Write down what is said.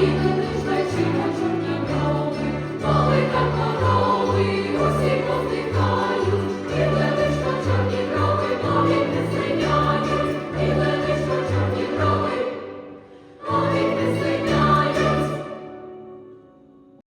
Україна,